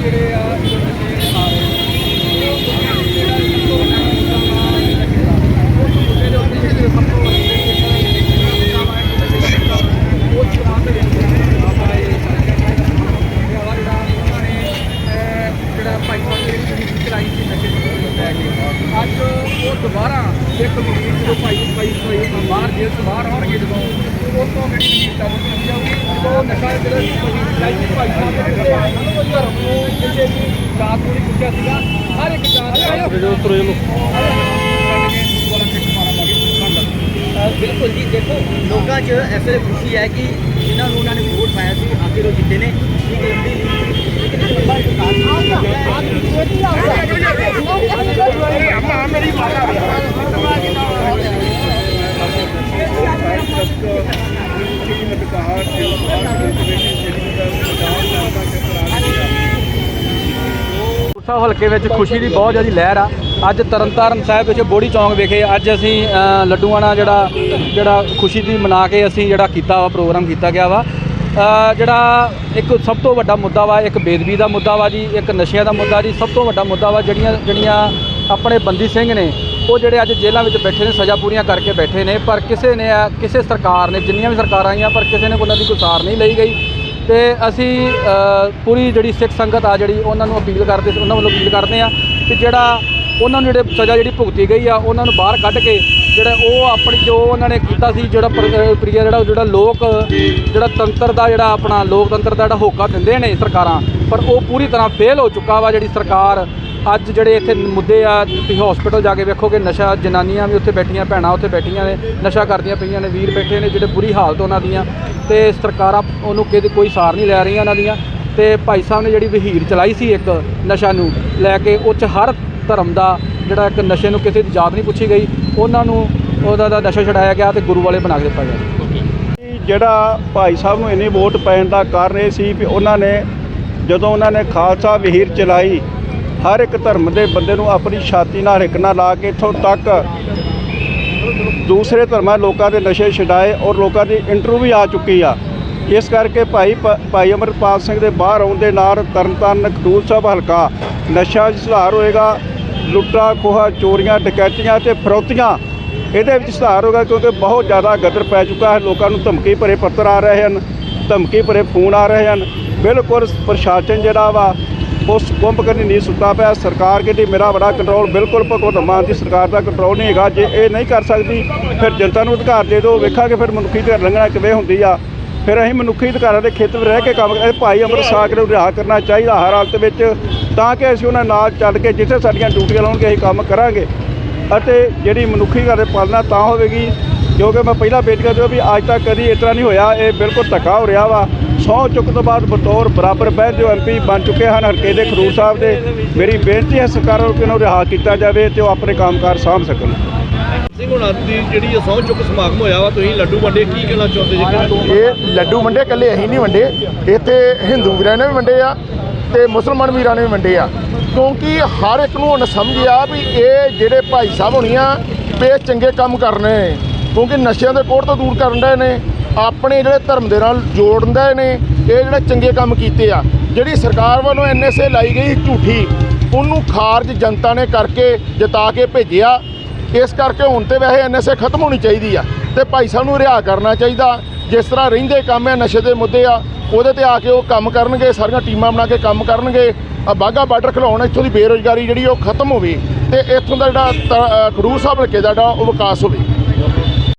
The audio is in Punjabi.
ਜਿਹੜੇ ਆ ਇਹ ਨਸ਼ੇ ਆ ਰਹੇ ਨੇ ਉਹ ਜਿਹੜਾ ਸਭ ਤੋਂ ਵੱਡਾ ਮੁੱਦਾ ਵਾ ਨਸ਼ੇ ਦਾ ਉਸ ਮੁੱਦੇ ਦੇ ਉੱਤੇ ਜਿਹੜੇ ਸਭ ਤੋਂ ਵੱਡੇ ਉਹ ਚੁਣਾਵ ਦੇ ਵਿੱਚ ਆਪਾਂ ਇਹ ਜਿਹੜਾ ਉਹਨਾਂ ਨੇ ਅਹ, ਜਿਹੜਾ ਭਾਈ ਸਾਹਿਬ ਦੀ ਜਿਹੜੀ ਚਲਾਈ ਸੀ ਨਸ਼ੇ ਦੇ ਉੱਤੇ ਲੈ ਕੇ ਅੱਜ ਉਹ ਦੁਬਾਰਾ ਇੱਕ ਮੁਕਤੀ ਜਦੋਂ ਭਾਈ ਭਾਈ ਭਾਈ ਬਾਹਰ ਜੇਲ੍ਹ ਤੋਂ ਬਾਹਰ ਆਉਣਗੇ ਜਦੋਂ ਉਸ ਤੋਂ ਜਿਹੜੀ ਨੀਤਾ ਬਦਲ ਜਾਊਗੀ ਉਹ ਨਸ਼ਾ ਜਿਹੜਾ ਚਲਾਈ ਸੀ ਭਾਈ ਸਾਹਿਬ ਦੇ ਉੱਤੇ ਉਹ ਧਰਮ ਨੂੰ ਜਾਤ ਨਹੀਂ ਪੁੱਛਿਆ ਸੀਗਾ ਹਰ ਇੱਕ ਜਾਤ ਜੋ ਲੋ ਬਿਲਕੁਲ ਜੀ ਦੇਖੋ ਲੋਕਾਂ 'ਚ ਇਸ ਵੇਲੇ ਖੁਸ਼ੀ ਹੈ ਕਿ ਜਿਨ੍ਹਾਂ ਨੂੰ ਉਹਨਾਂ ਨੇ ਵੋਟ ਪਾਇਆ ਸੀ ਆਖਿਰ ਉਹ ਜਿੱਤੇ ਨੇ। ਇੱਕ ਲੰਬੀ ਸਾਹਿਬ ਹਲਕੇ ਵਿੱਚ ਖੁਸ਼ੀ ਦੀ ਬਹੁਤ ਜ਼ਿਆਦਾ ਲਹਿਰ ਆ। ਅੱਜ ਤਰਨਤਾਰਨ ਸਾਹਿਬ ਵਿੱਚ ਬੋੜੀ ਚੌਂਕ ਵਿਖੇ ਅੱਜ ਅਸੀਂ ਅ, ਲੱਡੂਆਣਾ ਜਿਹੜਾ ਜਿਹੜਾ ਖੁਸ਼ੀ ਦੀ ਮਨਾ ਕੇ ਅਸੀਂ ਜਿਹੜਾ ਕੀਤਾ ਵਾ ਪ੍ਰੋਗਰਾਮ ਕੀਤਾ ਗਿਆ ਵਾ। ਜਿਹੜਾ ਇੱਕ ਸਭ ਤੋਂ ਵੱਡਾ ਮੁੱਦਾ ਵਾ ਇੱਕ ਬੇਦਬੀ ਦਾ ਮੁੱਦਾ ਵਾ ਜੀ ਇੱਕ ਨਸ਼ਿਆਂ ਦਾ ਮੁੱਦਾ ਜੀ ਸਭ ਤੋਂ ਵੱਡਾ ਮੁੱਦਾ ਵਾ ਜਿਹੜੀਆਂ ਜਿਹੜੀਆਂ ਆਪਣੇ ਬੰਦੀ ਸਿੰਘ ਨੇ ਉਹ ਜਿਹੜੇ ਅੱਜ ਜੇਲ੍ਹਾਂ ਵਿੱਚ ਬੈਠੇ ਨੇ ਸਜ਼ਾ ਪੂਰੀਆਂ ਕਰਕੇ ਬੈਠੇ ਨੇ ਪਰ ਕਿਸੇ ਨੇ ਕਿਸੇ ਸਰਕਾਰ ਨੇ ਜਿੰਨੀਆਂ ਵੀ ਸਰਕਾਰਾਂ ਆਈਆਂ ਪਰ ਕਿਸੇ ਨੇ ਉਹਨਾਂ ਦੀ ਕੋਈ ਸਾਰ ਨਹੀਂ ਲਈ ਗਈ। ਤੇ ਅਸੀਂ ਪੂਰੀ ਜਿਹੜੀ ਸਿੱਖ ਸੰਗਤ ਆ ਜਿਹੜੀ ਉਹਨਾਂ ਨੂੰ ਅਪੀਲ ਕਰਦੇ ਉਹਨਾਂ ਵੱਲੋਂ ਅਪੀਲ ਕਰਦੇ ਆ ਕਿ ਜਿਹੜਾ ਉਹਨਾਂ ਨੂੰ ਜਿਹੜੇ ਸਜ਼ਾ ਜਿਹੜੀ ਭੁਗਤੀ ਗਈ ਆ ਉਹਨਾਂ ਨੂੰ ਬਾਹਰ ਕੱਢ ਕੇ ਜਿਹੜਾ ਉਹ ਆਪਣੀ ਜੋ ਉਹਨਾਂ ਨੇ ਕੀਤਾ ਸੀ ਜਿਹੜਾ ਪ੍ਰਕਿਰਿਆ ਅ, ਪ੍ਰਿਆ ਜਿਹੜਾ ਜਿਹੜਾ ਲੋਕ ਜਿਹੜਾ ਤੰਤਰ ਦਾ ਜਿਹੜਾ ਆਪਣਾ ਲੋਕਤੰਤਰ ਦਾ ਜਿਹੜਾ ਹੋਕਾ ਦਿੰਦੇ ਨੇ ਸਰਕਾਰਾਂ ਪਰ ਉਹ ਪੂਰੀ ਤਰ੍ਹਾਂ ਫੇਲ ਹੋ ਚੁੱਕਾ ਵਾ ਜਿਹੜੀ ਸਰਕਾਰ ਅੱਜ ਜਿਹੜੇ ਇੱਥੇ ਮੁੱਦੇ ਆ, ਤੁਸੀਂ ਹਸਪੀਟਲ ਜਾ ਕੇ ਵੇਖੋਗੇ, ਨਸ਼ਾ ਜਨਾਨੀਆਂ ਵੀ ਉੱਥੇ ਬੈਠੀਆਂ, ਭੈਣਾਂ ਉੱਥੇ ਬੈਠੀਆਂ ਨੇ, ਨਸ਼ਾ ਕਰਦੀਆਂ ਪਈਆਂ ਨੇ, ਵੀਰ ਬੈਠੇ ਨੇ, ਜਿਹੜੇ ਬੁਰੀ ਹਾਲਤ ਉਹਨਾਂ ਦੀਆਂ। ਤੇ ਸਰਕਾਰਾਂ ਉਹਨੂੰ ਕਿਤੇ ਕੋਈ ਸਾਰ ਨਹੀਂ ਲੈ ਰਹੀਆਂ ਉਹਨਾਂ ਦੀਆਂ। ਤੇ ਭਾਈ ਸਾਹਿਬ ਨੇ ਜਿਹੜੀ ਵਹੀਰ ਚਲਾਈ ਸੀ ਇੱਕ ਨਸ਼ਾ ਨੂੰ ਲੈ ਕੇ, ਉਹ 'ਚ ਹਰ ਧਰਮ ਦਾ ਜਿਹੜਾ ਇੱਕ ਨਸ਼ੇ ਨੂੰ ਕਿਸੇ ਦੀ ਜਾਤ ਨਹੀਂ ਪੁੱਛੀ ਗਈ, ਉਹਨਾਂ ਨੂੰ ਉਹਦਾ ਦਾ ਨਸ਼ਾ ਛਡਾਇਆ ਗਿਆ ਤੇ ਗੁਰੂ ਵਾਲੇ ਬਣਾ ਕੇ ਦਿੱਤਾ ਗਿਆ। ਜਿਹੜਾ ਭਾਈ ਸਾਹਿਬ ਨੂੰ ਇੰਨੀ ਵੋਟ ਪੈਣ ਦਾ ਕਾਰਨ ਇਹ ਸੀ ਵੀ ਉਹਨਾਂ ਨੇ, ਜਦੋਂ ਉਹਨਾਂ ਨੇ ਖਾਲਸਾ ਵਿਹੀਰ ਚਲਾਈ ਹਰ ਇੱਕ ਧਰਮ ਦੇ ਬੰਦੇ ਨੂੰ ਆਪਣੀ ਛਾਤੀ ਨਾਲ ਹਿੱਕ ਨਾਲ ਲਾ ਕੇ ਇੱਥੋਂ ਤੱਕ ਦੂਸਰੇ ਧਰਮਾਂ ਲੋਕਾਂ ਦੇ ਨਸ਼ੇ ਛਡਾਏ ਔਰ ਲੋਕਾਂ ਦੀ ਇੰਟਰਵਿਊ ਵੀ ਆ ਚੁੱਕੀ ਆ। ਇਸ ਕਰਕੇ ਭਾਈ ਪ- ਭਾਈ ਅਮਰਪਾਲ ਸਿੰਘ ਦੇ ਬਾਹਰ ਆਉਣ ਦੇ ਨਾਲ ਤਰਨਤਾਰਨ ਖਡੂਰ ਸਾਹਿਬ ਹਲਕਾ ਨਸ਼ਾ 'ਚ ਸੁਧਾਰ ਹੋਏਗਾ, ਲੁੱਟਾ, ਖੋਹਾ, ਚੋਰੀਆਂ, ਡਕੈਤੀਆਂ ਤੇ ਫਰੋਤੀਆਂ ਇਹਦੇ ਵਿੱਚ ਸੁਧਾਰ ਹੋਗਾ ਕਿਉਂਕਿ ਬਹੁਤ ਜ਼ਿਆਦਾ ਗਦਰ ਪੈ ਚੁੱਕਾ ਹੈ। ਲੋਕਾਂ ਨੂੰ ਧਮਕੀ ਭਰੇ ਪੱਤਰ ਆ ਰਹੇ ਹਨ, ਧਮਕੀ ਭਰੇ ਫੋਨ ਆ ਰਹੇ ਹਨ। ਬਿਲਕੁਲ ਪ੍ਰਸ਼ਾਸਨ ਜਿਹੜਾ ਵਾ ਉਸ ਕੁੰਭ ਕਰਨੀ ਨਹੀਂ ਸੁੱਤਾ ਪਿਆ। ਸਰਕਾਰ ਕਹਿੰਦੀ ਮੇਰਾ ਬੜਾ ਕੰਟਰੋਲ ਬਿਲਕੁਲ ਭਗਵੰਤ ਮਾਨ ਦੀ ਸਰਕਾਰ ਦਾ ਕੰਟਰੋਲ ਨਹੀਂ ਹੈਗਾ। ਜੇ ਇਹ ਨਹੀਂ ਕਰ ਸਕਦੀ, ਫਿਰ ਜਨਤਾ ਨੂੰ ਅਧਿਕਾਰ ਦੇ ਦਿਓ। ਵੇਖਾਂਗੇ ਫਿਰ ਮਨੁੱਖੀ ਅਧਿਕਾਰ ਲੰਘਣਾ ਕਿਵੇਂ ਹੁੰਦੀ ਆ। ਫਿਰ ਅਸੀਂ ਮਨੁੱਖੀ ਅਧਿਕਾਰਾਂ ਦੇ ਖੇਤਰ ਵਿੱਚ ਰਹਿ ਕੇ ਕੰਮ ਕਰਦੇ ਭਾਈ ਅਮਰ ਸਾਕ ਨੂੰ ਰਿਹਾ ਕਰਨਾ ਚਾਹੀਦਾ ਹਰ ਹਾਲਤ ਵਿੱਚ, ਤਾਂ ਕਿ ਅਸੀਂ ਉਹਨਾਂ ਨਾਲ ਚੱਲ ਕੇ ਜਿੱਥੇ ਸਾਡੀਆਂ ਡਿਊਟੀਆਂ ਲਾਉਣਗੇ, ਅਸੀਂ ਕੰਮ ਕਰਾਂਗੇ। ਅਤੇ ਜਿਹੜੀ ਮਨੁੱਖੀ ਅਧਿਕਾਰ ਦੀ ਪਾਲਣਾ ਤਾਂ ਹੋਵੇਗੀ, ਕਿਉਂਕਿ ਮੈਂ ਪਹਿਲਾਂ ਬੇਟ ਕਰ ਦਿਓ ਵੀ ਅੱਜ ਤੱਕ ਕਦੀ ਇਸ ਤਰ੍ਹਾਂ ਨਹੀਂ ਹੋਇਆ। ਇਹ ਬਿਲਕੁਲ ਧੱਕਾ ਹੋ ਰਿਹਾ ਵਾ। ਸਹੁੰ ਚੁੱਕ ਤੋਂ ਬਾਅਦ ਬਤੌਰ ਬਰਾਬਰ ਬਹਿ ਜੋ ਐਮਪੀ ਬਣ ਚੁੱਕੇ ਹਨ। ਹਲਕੇ ਦੇ ਖਡੂਰ ਸਾਹਿਬ ਦੇ ਮੇਰੀ ਬੇਨਤੀ ਹੈ ਸਰਕਾਰ ਨੂੰ ਕਿ ਇਹਨਾਂ ਨੂੰ ਰਿਹਾ ਕੀਤਾ ਜਾਵੇ ਤੇ ਉਹ ਆਪਣੇ ਕੰਮਕਾਰ ਸਾਂਭ ਸਕਣ। ਸਿੰਘ ਹੁਣਾਂ ਦੀ ਜਿਹੜੀ ਇਹ ਸਹੁੰ ਚੁੱਕ ਸਮਾਗਮ ਹੋਇਆ ਵਾ ਤੁਸੀਂ ਲੱਡੂ ਵੰਡੇ ਕੀ ਕਹਿਣਾ ਚਾਹੁੰਦੇ ਜੀ ਇਹ ਲੱਡੂ ਵੰਡੇ ਕੱਲੇ ਅਸੀਂ ਨਹੀਂ ਵੰਡੇ। ਇੱਥੇ ਹਿੰਦੂ ਵੀਰਾਂ ਨੇ ਵੀ ਵੰਡੇ ਆ ਤੇ ਮੁਸਲਮਾਨ ਵੀਰਾਂ ਨੇ ਵੀ ਵੰਡੇ ਆ। ਕਿਉਂਕਿ ਹਰ ਇੱਕ ਨੂੰ ਹੁਣ ਸਮਝ ਆ ਵੀ ਇਹ ਜਿਹੜੇ ਭਾਈ ਸਾਹਿਬ ਹੋਣੀਆਂ ਇਹ ਚੰਗੇ ਕੰਮ ਕਰਨੇ। ਕਿਉਂਕਿ ਨਸ਼ਿਆਂ ਦੇ ਕੋੜ ਤੋਂ ਦੂਰ ਕਰਨ ਦੇ ਨੇ। ਆਪਣੇ ਜਿਹੜੇ ਧਰਮ ਦੇ ਨਾਲ ਜੋੜਦੇ ਨੇ ਇਹ ਜਿਹੜੇ ਚੰਗੇ ਕੰਮ ਕੀਤੇ ਆ ਜਿਹੜੀ ਸਰਕਾਰ ਵੱਲੋਂ ਐਨਐਸਏ ਲਾਈ ਗਈ ਝੂਠੀ ਉਹਨੂੰ ਖਾਰਜ ਜਨਤਾ ਨੇ ਕਰਕੇ ਜਿਤਾ ਕੇ ਭੇਜਿਆ। ਇਸ ਕਰਕੇ ਹੁਣ ਤੇ ਵੈਸੇ ਐਨਐਸਏ ਖਤਮ ਹੋਣੀ ਚਾਹੀਦੀ ਆ ਤੇ ਭਾਈ ਸਾਹਿਬ ਨੂੰ ਰਿਹਾ ਕਰਨਾ ਚਾਹੀਦਾ। ਜਿਸ ਤਰ੍ਹਾਂ ਰਹਿੰਦੇ ਕੰਮ ਆ ਨਸ਼ੇ ਦੇ ਮੁੱਦੇ ਆ ਉਹਦੇ ਤੇ ਆ ਕੇ ਉਹ ਕੰਮ ਕਰਨਗੇ ਸਾਰੀਆਂ ਟੀਮਾਂ ਬਣਾ ਕੇ ਕੰਮ ਕਰਨਗੇ। ਆ ਬਾਗਾ ਬਾਰਡਰ ਖਿਲਾਉਣ ਇੱਥੋਂ ਦੀ ਬੇਰੋਜ਼ਗਾਰੀ ਜਿਹੜੀ ਉਹ ਖਤਮ ਹੋਵੇ ਤੇ ਇੱਥੋਂ ਦਾ ਜਿਹੜਾ ਤ- ਅ, ਖਡੂਰ ਸਾਹਿਬ ਹਲਕੇ ਦਾ ਜਿਹੜਾ ਉਹ ਵਿਕਾਸ ਹੋਵੇ।